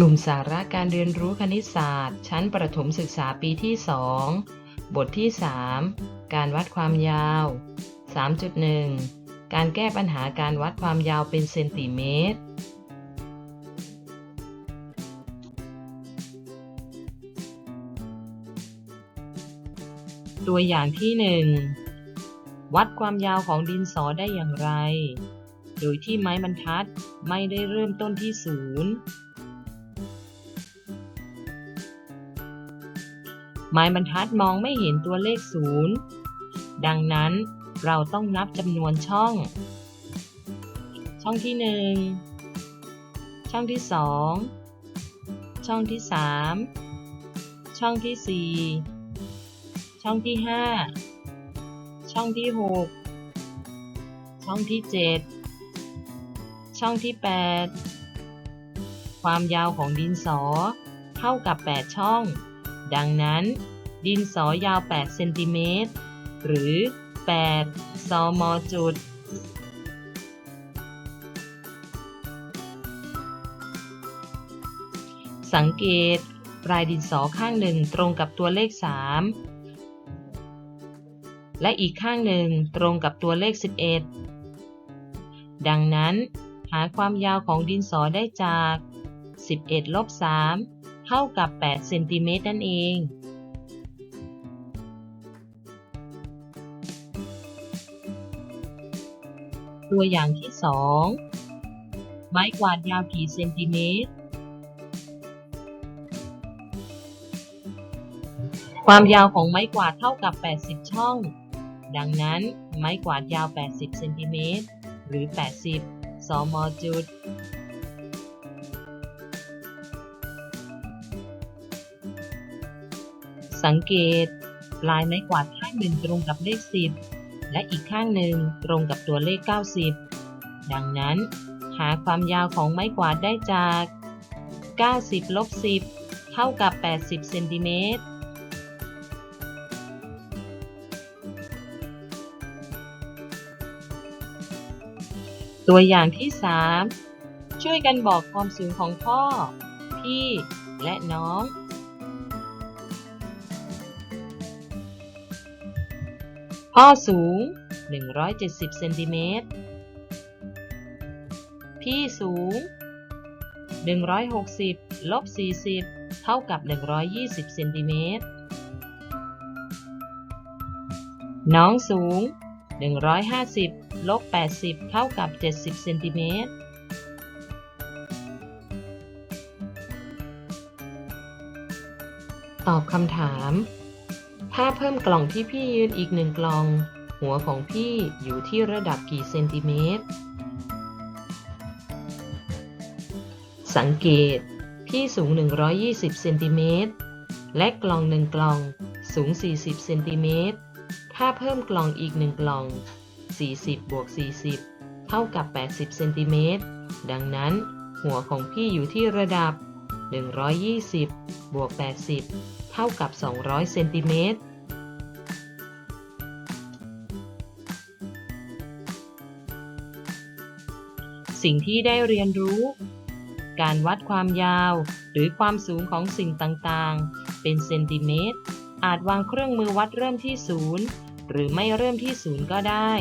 ลุ่มสาระการเรียนรู้คณิตศาสตร์ ชั้นประถมศึกษาปีที่ 2 บทที่ 3 การวัดความยาว 3.1 การแก้ปัญหาการวัดความยาวเป็นเซนติเมตร ตัวอย่างที่ 1 วัดความยาวของดินสอได้อย่างไร โดยที่ไม้บรรทัดไม่ได้เริ่มต้นที่ศูนย์ ไม้บรรทัดมองไม่เห็นตัวเลขศูนย์ดังนั้นเราต้องนับจำนวนช่อง ช่องที่หนึ่งช่องที่สองช่องที่สามช่องที่สี่ช่องที่ห้าช่องที่หกช่องที่เจ็ดช่องที่แปดความยาวของดินสอเท่ากับ 8 ช่อง ดังนั้น ดินสอยาว 8 เซนติเมตร หรือ 8 ซมจุด สังเกตปลายดินสอข้างหนึ่งตรงกับตัวเลข 3 และอีกข้างหนึ่งตรงกับตัวเลข 11 ดังนั้น หาความยาวของดินสอได้จาก 11ลบ3 เท่ากับ8เซนติเมตรนั่นเองตัวอย่างที่ 2 ไม้กวาดยาวกี่เซนติเมตร ความยาวของไม้กวาดเท่ากับ 80 ช่อง ดังนั้น ไม้กวาดยาว 80 เซนติเมตร หรือ 80 สมจุด สังเกต ปลายไม้กวาดข้างหนึ่งตรงกับเลข 10 และอีกข้างหนึ่งตรงกับตัวเลข 90 ดังนั้น หาความยาวของไม้กวาดได้จาก 90ลบ10 เท่ากับ 80 เซนติเมตรตัวอย่างที่ 3 ช่วยกันบอกความสูงของพ่อ พี่ และน้อง พ่อสูง 170เซนติเมตร พี่สูง 160ลบ40 เท่ากับ 120เซนติเมตร น้องสูง 150ลบ80 เท่ากับ 70เซนติเมตรตอบคำถาม ถ้าเพิ่มกล่องที่พี่ยืนอีกหนึ่งกล่อง หัวของพี่อยู่ที่ระดับกี่เซนติเมตร สังเกต พี่สูง 120 เซนติเมตร และกล่องหนึ่งกล่องสูง 40 เซนติเมตร ถ้าเพิ่มกล่องอีกหนึ่งกล่อง 40 บวก 40 เท่ากับ 80 เซนติเมตร ดังนั้น หัวของพี่อยู่ที่ระดับ 120 บวก 80 ท่ากับ 200 เซนติเมตร สิ่งที่ได้เรียนรู้ การวัดความยาว หรือความสูงของสิ่งต่างๆ เป็นเซนติเมตร อาจวางเครื่องมือวัดเริ่มที่ศูนย์หรือไม่เริ่มที่ศูนย์ก็ได้